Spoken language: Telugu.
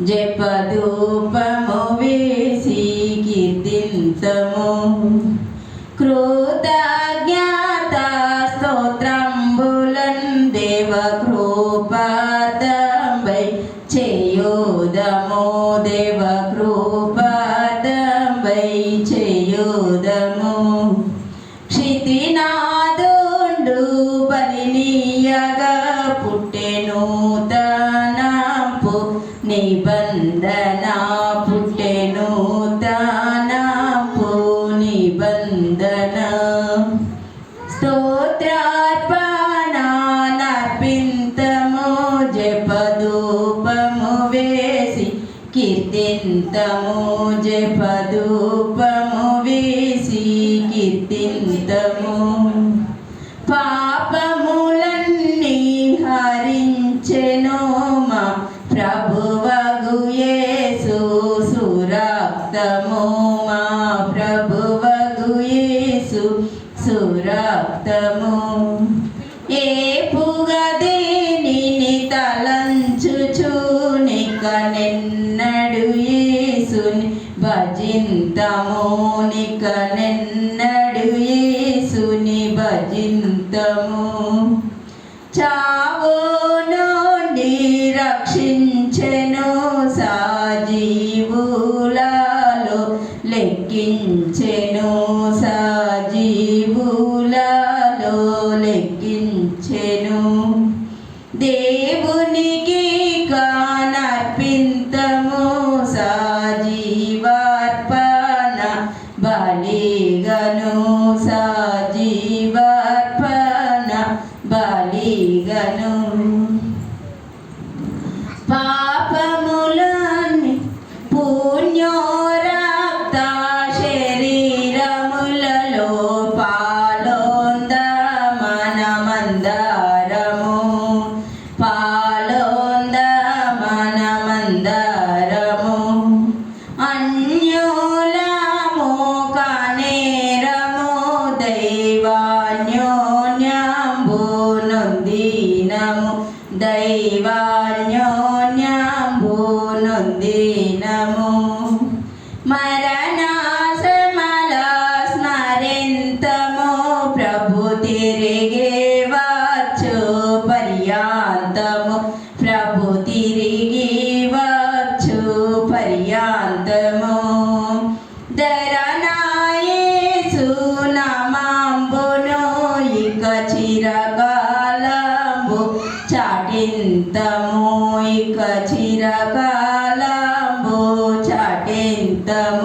జపధూపము వేసి కీర్తింతము కృతజ్ఞత స్తోత్రంబులన్ దేవ కృపదంబై చేయుదము దేవ నిబంధన పుట్టెను తనంపు నిబంధన స్తోత్రార్పణ నర్పింతము జపధూపము వేసి కీర్తింతము జపదూపము వేసి కీర్తింతము. రక్తము. ఏ పుగదేనిని తలంచుచునిక నిన్నడు ఏసుని భజింతము. నిక నిన్నడు యేసుని భజింతము. చావు నుండి రక్షించెను సాజీవులలో లెక్కించెను సాజీవులలో లెక్కించెను దేవునికి కానర్పింతము సాజీవార్పణ బలిగను. సాజీవార్పణ బలిగను. వాన్యోన్యాంబూనొందినము మరణాశమల స్మరింతము ప్రభు తిరిగే వచ్చు పర్యాంతము. ప్రభు తిరిగి వచ్చు పర్యాంతము. దరనాయే సునామాంబును ఇక చిరగా చిరకాలంబు చటింతము.